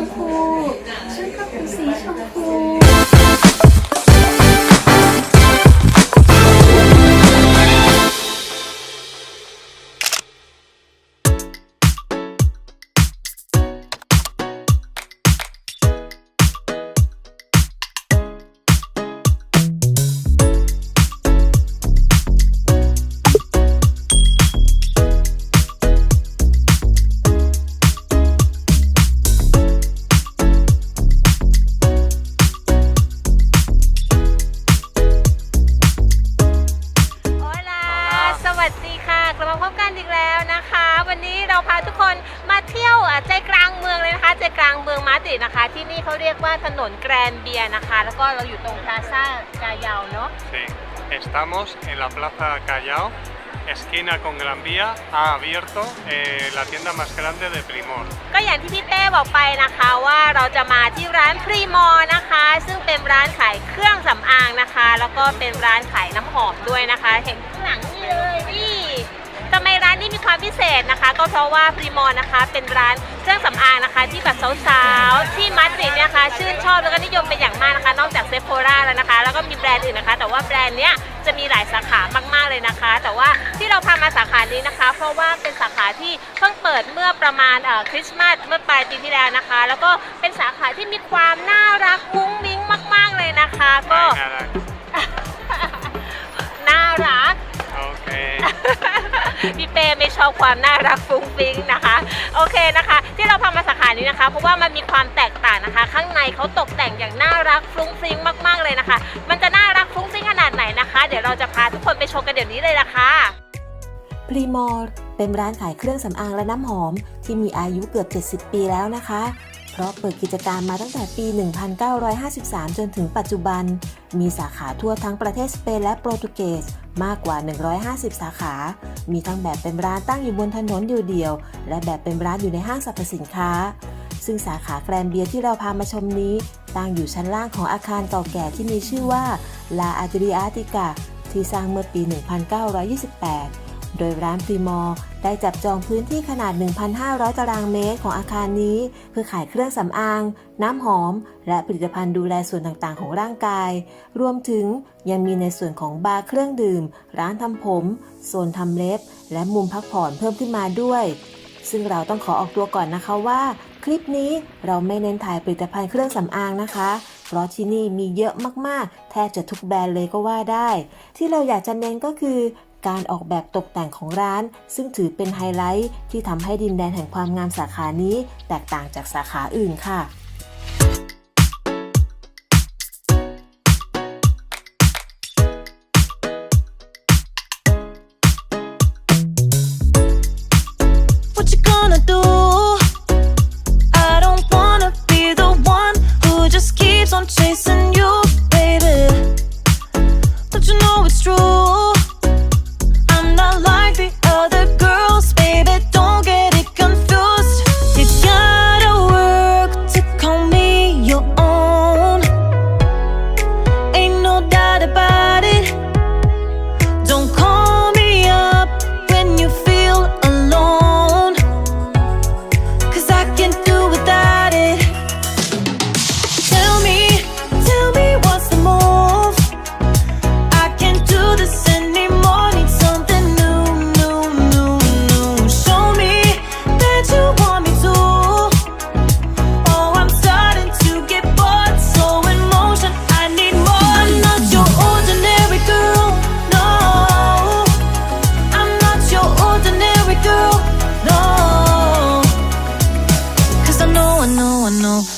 มพูฉันก็เางเมืองมาดริดนะคะ ที่นี่เขาเรียกว่าถนนแกรนเบียร์นะคะ แล้วก็เราอยู่ตรงพลาซ่ากายาวเนาะ Sí, estamos en la Plaza Callao, esquina con Gran Vía. Ha abierto eh, la tienda más grande de Primor. ก็อย่างที่พี่เป้บอกไปนะคะว่าเราจะมาที่ร้านพรีมอนะคะ ซึ่งเป็นร้านขายเครื่องสำอางนะคะ แล้วก็เป็นร้านขายน้ำหอมด้วยนะคะ เห็นข้างหลังนี่เลยนี่ ทำไมร้านนี้มีความพิเศษนะคะ ก็เพราะว่าพรีมอนะคะเป็นร้านเครื่องสำอางนะคะ ที่แบบสาวๆ ที่มาดริดเนี่ยนะคะชื่นชอบแล้วก็นิยมเป็นอย่างมากนะคะ นอกจากเซฟโ o ราแล้วนะคะ แล้วก็มีแบรนด์อื่นนะคะ แต่ว่าแบรนด์เนี้ยจะมีหลายสาขามากๆเลยนะคะ แต่ว่าที่เราพามาสาขานี้นะคะ เพราะว่าเป็นสาขาที่เพิ่งเปิดเมื่อประมาณเอ่อคริสต์มาสเมื่อปลายปีที่แล้วนะคะ แล้วก็เป็นสาขาที่มีความน่ารักมุ้งมิ้งมาก ๆเลยนะคะ No ก็ hay nada. น่ารัก Ok. พี่เป้ไม่ชอบความน่ารักฟุ้งฟิ้งนะคะ โอเคนะคะ ที่เราพามาสาขานี้นะคะ เพราะว่ามันมีความแตกต่างนะคะ ข้างในเขาตกแต่งอย่างน่ารักฟุ้งฟิ้งมากๆเลยนะคะ มันจะน่ารักฟุ้งฟิ้งขนาดไหนนะคะ เดี๋ยวเราจะพาทุกคนไปชมกันเดี๋ยวนี้เลยละค่ะพรีมอร์เป็นร้านขายเครื่องสำอางและน้ำหอมที่มีอายุเกือบ 70 ปีแล้วนะคะ เพราะเปิดกิจการมาตั้งแต่ปี 1953 จนถึงปัจจุบัน มีสาขาทั่วทั้งประเทศสเปนและโปรตุเกสมากกว่า 150 สาขา มีทั้งแบบเป็นร้านตั้งอยู่บนถนนเดียวๆ และแบบเป็นร้านอยู่ในห้างสรรพสินค้า ซึ่งสาขาแกรนเบียที่เราพามาชมนี้ ตั้งอยู่ชั้นล่างของอาคารเก่าแก่ที่มีชื่อว่า La Adriatica ที่สร้างเมื่อปี 1928 โดยร้านพรีมอร์ได้จับจองพื้นที่ขนาด 1,500 ตารางเมตรของอาคารนี้ เพื่อขายเครื่องสำอาง น้ำหอม และผลิตภัณฑ์ดูแลส่วนต่างๆ ของร่างกาย รวมถึงยังมีในส่วนของบาร์เครื่องดื่ม ร้านทำผม โซนทำเล็บ และมุมพักผ่อนเพิ่มขึ้นมาด้วย ซึ่งเราต้องขอออกตัวก่อนนะคะว่า คลิปนี้เราไม่เน้นถ่ายผลิตภัณฑ์เครื่องสำอางนะคะเพราะที่นี่มีเยอะมาก ๆ แทบจะทุกแบรนด์เลยก็ว่าได้ ที่เราอยากจะเน้นก็คือ การออกแบบตกแต่งของร้าน ซึ่งถือเป็นไฮไลท์ที่ทำให้ดินแดนแห่งความงามสาขานี้ แตกต่างจากสาขาอื่นค่ะ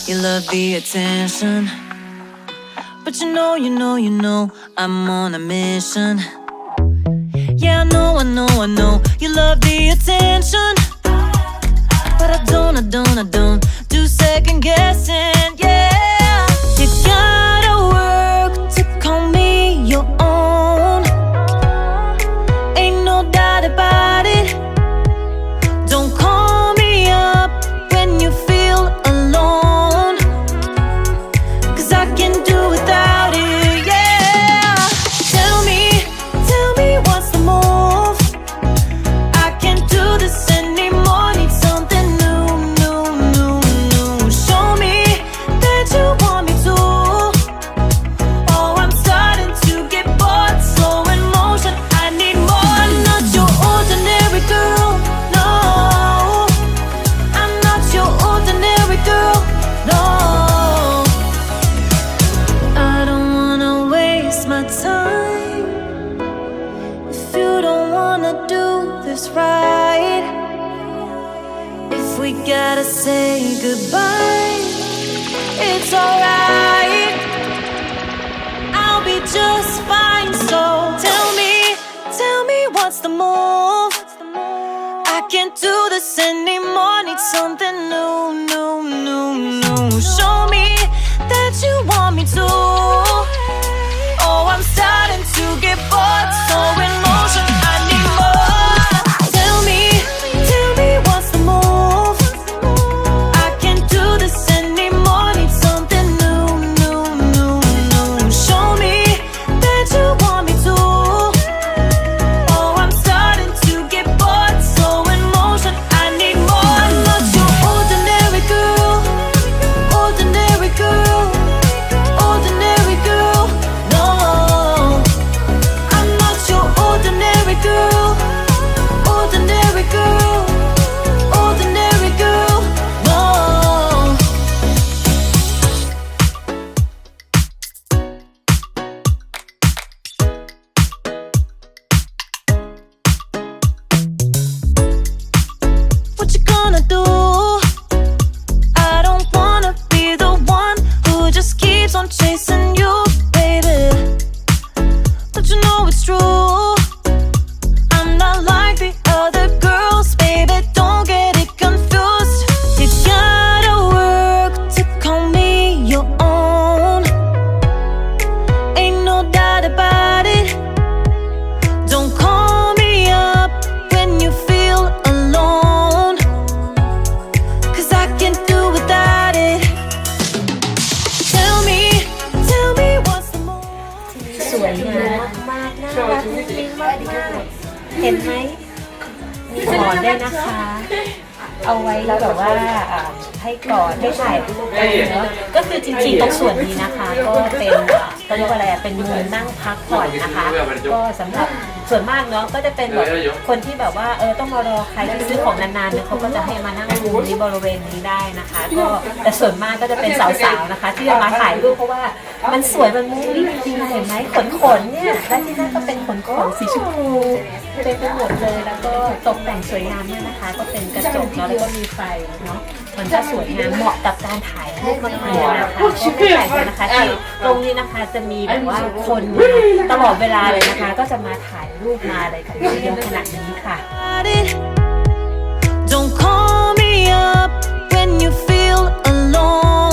you love the attention. But you know, you know, you know, I'm on a mission. Yeah, I know, I know, I know you love the attention. just right if we gotta say goodbye. It's alright, I'll be just fine. So tell me, tell me what's the move? I can't do this anymore, need something new, new, new, new. Show me that you want me to. Oh, I'm starting to get bored. So อนด้นะคะ เอาไว้แล้วแบบว่าอ่าให้กอดให้ถ่ายรูปอะไรเนาะก็คือจริงๆตรงส่วนนี้นะคะ ก็เป็นเขาเรียกว่าอะไรอะเป็นมุมนั่งพักผ่อนนะคะ ก็สำหรับ ส่วนมากเนาะก็จะเป็นแบบคนที่แบบว่าเออต้องมารอใครที่ซื้อของนานๆเนี่ยเขาก็จะให้มานั่งมุมนี้บริเวณนี้ได้นะคะก็แต่ส่วนมากก็จะเป็นสาวๆนะคะ ที่จะมาถ่ายรูปเพราะว่ามันสวยมันมุ้งมิ้งจริงๆเห็นไหมขนขนๆเนี่ยและที่นั่นก็เป็นขนขนสีชมพูเต็มไปหมดเลยแล้วก็ตกแต่งสวยงามมากนะคะ ก็เป็นกระจกเนาะแล้วก็มีไฟเนาะ มันก็สวยงามเหมาะกับการถ่ายรูปมากๆเลยนะคะก็ไม่แปลกเลยนะคะที่ตรงนี้นะคะจะมีแบบว่าคนมาตลอดเวลาเลยนะคะ ก็จะมาถ่ายรูปมาอะไรกันเยอะขนาดนี้ค่ะ Don't call me up when you feel alone.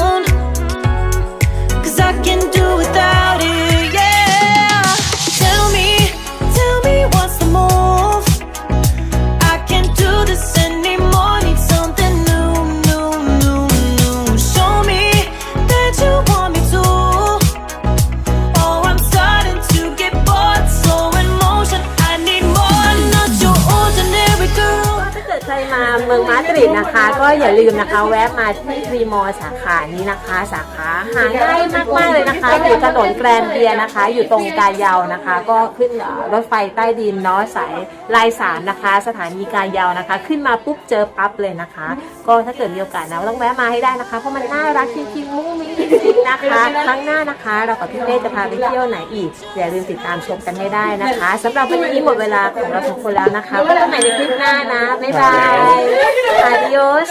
เมืองมาดริดนะคะ ก็อย่าลืมนะคะแวะมาที่รีมอลสาขานี้นะคะ สาขาหาง่ายมากๆเลยนะคะอยู่ถนนแกรนเบียนะคะ อยู่ตรงกายาวนะคะ ก็ขึ้นรถไฟใต้ดินเนาะสายลายสามนะคะ สถานีกายาวนะคะ ขึ้นมาปุ๊บเจอปั๊บเลยนะคะ ก็ถ้าเกิดมีโอกาสนะต้องแวะมาให้ได้นะคะ เพราะมันน่ารักจริงๆมุ้งมิ้งจริงๆนะคะ ครั้งหน้านะคะ เรากับพี่เป้จะพาไปเที่ยวไหนอีกอย่าลืมติดตามชมกันให้ได้นะคะสำหรับวันนี้หมดเวลาของเราทุกคนแล้วนะคะพบกันใหม่ในคลิปหน้านะบ๊ายบาย Adiós.